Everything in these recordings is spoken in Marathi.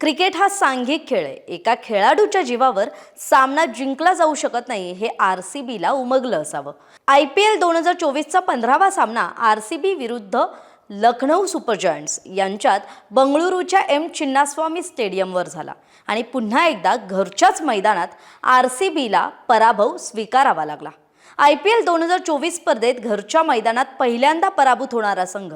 क्रिकेट हा सांघिक खेळ आहे. एका खेळाडूच्या जीवावर सामना जिंकला जाऊ शकत नाही हे आर सी बीला उमगलं असावं. आय पी एल दोन हजार चोवीसचा पंधरावा सामना आर सी बी विरुद्ध लखनौ सुपर जॉयंट्स यांच्यात बंगळुरूच्या एम चिन्नास्वामी स्टेडियमवर झाला. आणि पुन्हा एकदा घरच्याच मैदानात आर सी बीला पराभव स्वीकारावा लागला. आय पी एल दोन हजार चोवीस स्पर्धेत घरच्या मैदानात पहिल्यांदा पराभूत होणारा संघ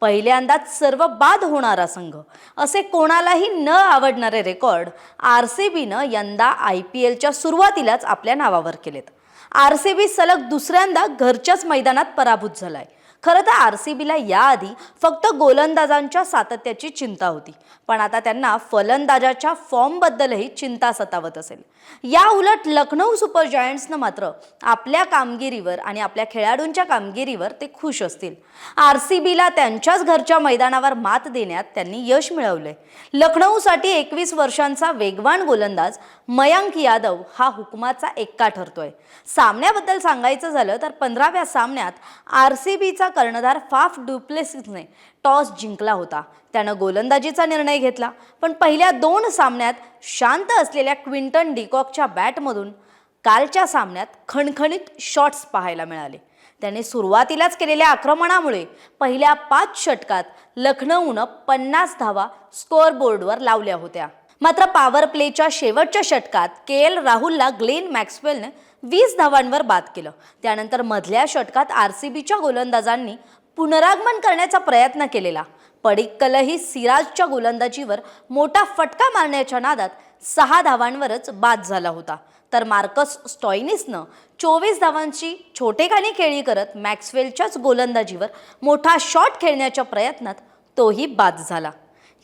पहिल्यांदाच सर्व बाद होणारा संघ. असे कोणालाही न आवडणारे रेकॉर्ड आर सी बीनं यंदा आय पी एलच्या सुरुवातीलाच आपल्या नावावर केलेत. आर सी बी सलग दुसऱ्यांदा घरच्याच मैदानात पराभूत झालाय. खरं तर आर सी बीला याआधी फक्त गोलंदाजांच्या सातत्याची चिंता होती. पण आता त्यांना फलंदाजाच्या फॉर्मबद्दलही चिंता सतावत असेल. या उलट लखनौ सुपर जायंट्सनं मात्र आपल्या कामगिरीवर आणि आपल्या खेळाडूंच्या कामगिरीवर ते खुश असतील. आर सी बीला त्यांच्याच घरच्या मैदानावर मात देण्यात त्यांनी यश मिळवलंय. लखनौसाठी एकवीस वर्षांचा वेगवान गोलंदाज मयांक यादव हा हुकमाचा एक्का ठरतोय. सामन्याबद्दल सांगायचं झालं तर पंधराव्या सामन्यात आर सी बीचा कर्णधार फाफ डुप्लेसिसने टॉस जिंकला होता. त्यानं गोलंदाजीचा निर्णय घेतला. पण पहिल्या दोन सामन्यात शांत असलेल्या क्विंटन डिकॉकच्या बॅटमधून कालच्या सामन्यात खणखणीत शॉट्स पाहायला मिळाले. त्याने सुरुवातीलाच केलेल्या आक्रमणामुळे पहिल्या पाच षटकात लखनौनं पन्नास धावा स्कोअरबोर्डवर लावल्या होत्या. मात्र पॉवर प्लेच्या शेवटच्या षटकात के एल राहुलला ग्लेन मॅक्सवेलने वीस धावांवर बाद केलं. त्यानंतर मधल्या षटकात आर सी बीच्या गोलंदाजांनी पुनरागमन करण्याचा प्रयत्न केलेला. पडिक्कलही सिराजच्या गोलंदाजीवर मोठा फटका मारण्याच्या नादात सहा धावांवरच बाद झाला होता. तर मार्कस स्टॉयनिसनं चोवीस धावांची छोटेखानी खेळी करत मॅक्सवेलच्याच गोलंदाजीवर मोठा शॉट खेळण्याच्या प्रयत्नात तोही बाद झाला.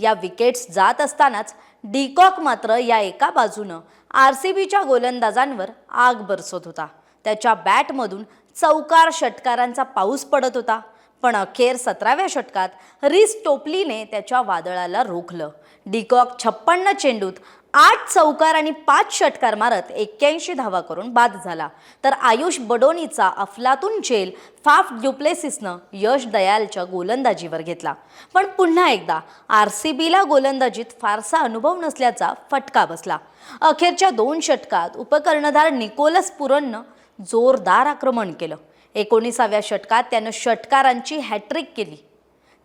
या विकेट्स जात असतानाच डीकॉक मात्र या एका बाजूनं आर सी बीच्या गोलंदाजांवर आग बरसत होता. त्याच्या बॅटमधून चौकार षटकारांचा पाऊस पडत होता. पण अखेर सतराव्या षटकात रिस टोपलीने त्याच्या वादळाला रोखलं. डिकॉक छप्पन्न चेंडूत आठ चौकार आणि पाच षटकार मारत एक्क्याऐंशी धावा करून बाद झाला. तर आयुष बडोनीचा अफलातून चेल फाफ ड्युप्लेसिसनं यश दयालच्या गोलंदाजीवर घेतला. पण पुन्हा एकदा आर सी बीला गोलंदाजीत फारसा अनुभव नसल्याचा फटका बसला. अखेरच्या दोन षटकात उपकर्णधार निकोलस पुरननं जोरदार आक्रमण केलं. एकोणीसाव्या षटकात त्यानं षटकारांची हॅट्रिक केली.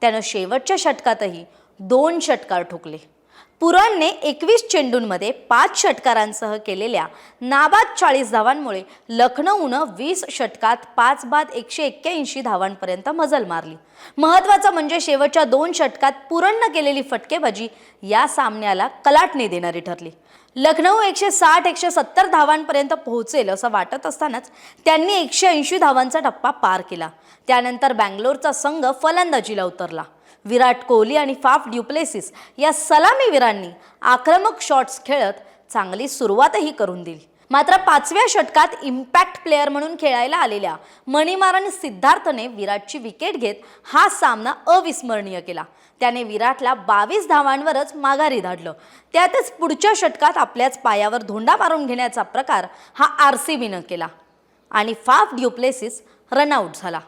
त्यानं शेवटच्या षटकातही दोन षटकार ठोकले. पुरणने एकवीस चेंडूंमध्ये पाच षटकारांसह केलेल्या नाबाद चाळीस धावांमुळे लखनौनं वीस षटकात पाच बाद एकशे एक्क्याऐंशी धावांपर्यंत मजल मारली. महत्त्वाचं म्हणजे शेवटच्या दोन षटकात पुरणनं केलेली फटकेबाजी या सामन्याला कलाटणी देणारी ठरली. लखनौ एकशे साठ एकशे सत्तर धावांपर्यंत पोहोचेल असं वाटत असतानाच त्यांनी एकशे ऐंशी धावांचा टप्पा पार केला. त्यानंतर बँगलोरचा संघ फलंदाजीला उतरला. विराट कोहली आणि फाफ ड्युप्लेसिस या सलामीवीरांनी आक्रमक शॉट्स खेळत चांगली सुरुवातही करून दिली. मात्र पाचव्या षटकात इम्पॅक्ट प्लेअर म्हणून खेळायला आलेल्या मणिमारन सिद्धार्थने विराटची विकेट घेत हा सामना अविस्मरणीय केला. त्याने विराटला बावीस धावांवरच माघारी धाडलं. त्यातच पुढच्या षटकात आपल्याच पायावर धोंडा मारून घेण्याचा प्रकार हा आर सी बीनं केला. आणि Faf du Plessis run out झाला.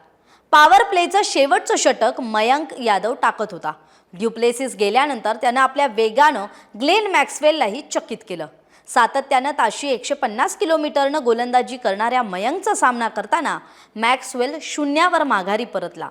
पॉवर प्लेचं शेवटचं षटक मयांक यादव टाकत होता. ड्युप्लेसिस गेल्यानंतर त्यानं आपल्या वेगानं ग्लेन मॅक्सवेललाही चकित केलं. सातत्यानं ताशी एकशे पन्नास किलोमीटरनं गोलंदाजी करणाऱ्या मयंकचा सामना करताना मॅक्सवेल शून्यावर माघारी परतला.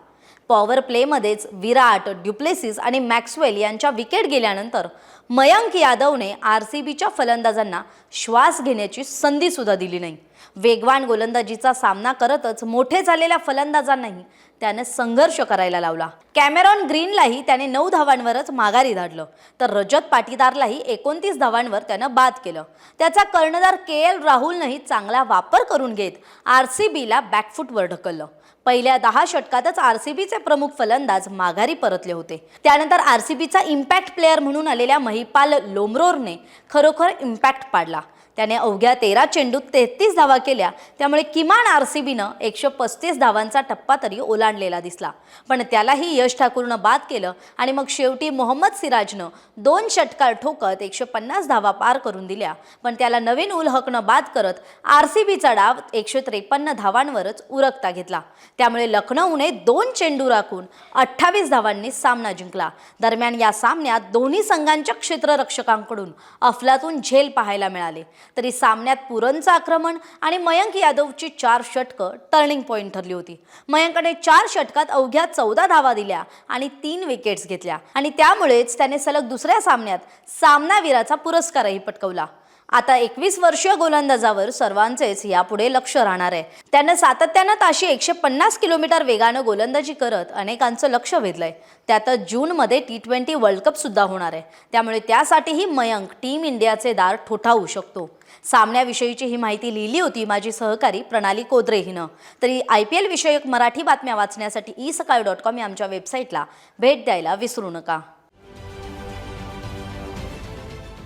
पॉवर प्लेमध्येच विराट ड्युप्लेसिस आणि मॅक्सवेल यांच्या विकेट गेल्यानंतर मयंक यादवने आर सी बीच्या फलंदाजांना श्वास घेण्याची संधीसुद्धा दिली नाही. वेगवान गोलंदाजीचा सामना करतच मोठे झालेल्या फलंदाजांनाही त्याने संघर्ष करायला लावला. कॅमेरॉन ग्रीनलाही त्याने नऊ धावांवरच माघारी धाडलं. तर रजत पाटीदारलाही एकोणतीस धावांवर त्यानं बाद केलं. त्याचा कर्णधार के एल राहुलनंही चांगला वापर करून घेत आर सी बीला बॅकफूटवर ढकललं. पहिल्या दहा षटकातच आर सी बीचे प्रमुख फलंदाज माघारी परतले होते. त्यानंतर आर सी बीचा इम्पॅक्ट प्लेअर म्हणून आलेल्या महिपाल लोमरोरने खरोखर इम्पॅक्ट पाडला. त्याने अवघ्या तेरा चेंडूत तेहतीस धावा केल्या. त्यामुळे किमान आर सी बीनं एकशे पस्तीस धावांचा टप्पा तरी ओलांडलेला दिसला. पण त्यालाही यश ठाकूरनं बाद केलं आणि मग शेवटी मोहम्मद सिराजनं दोन षटकार ठोकत एकशे पन्नास धावा पार करून दिल्या. पण त्याला नवीन उलहकनं बाद करत आर सी बीचा डाव एकशे त्रेपन्न धावांवरच उरकता घेतला. त्यामुळे लखनौने दोन चेंडू राखून अठ्ठावीस धावांनी सामना जिंकला. दरम्यान या सामन्यात दोन्ही संघांच्या क्षेत्ररक्षकांकडून अफलातून झेल पाहायला मिळाले. तरी सामन्यात पुरनचं आक्रमण आणि मयंक यादवची चार षटकं टर्निंग पॉईंट ठरली होती. मयंकने चार षटकात अवघ्या चौदा धावा दिल्या आणि तीन विकेट्स घेतल्या. आणि त्यामुळेच त्याने सलग दुसऱ्या सामन्यात सामनावीराचा पुरस्कारही पटकवला. आता एकवीस वर्षीय गोलंदाजावर सर्वांचेच यापुढे लक्ष राहणार आहे. त्यानं सातत्यानं ताशी एकशे पन्नास किलोमीटर वेगानं गोलंदाजी करत अनेकांचं लक्ष वेधलंय. त्यातच जूनमध्ये टी ट्वेंटी वर्ल्ड कप सुद्धा होणार आहे. त्यामुळे त्यासाठीही मयंक टीम इंडियाचे दार ठोठावू शकतो. सामन्याविषयीची ही माहिती लिहिली होती माझी सहकारी प्रणाली कोदरे हिनं. तरी आय पी एल विषयक मराठी बातम्या वाचण्यासाठी ई सकाळ डॉट कॉम या आमच्या वेबसाईटला भेट द्यायला विसरू नका.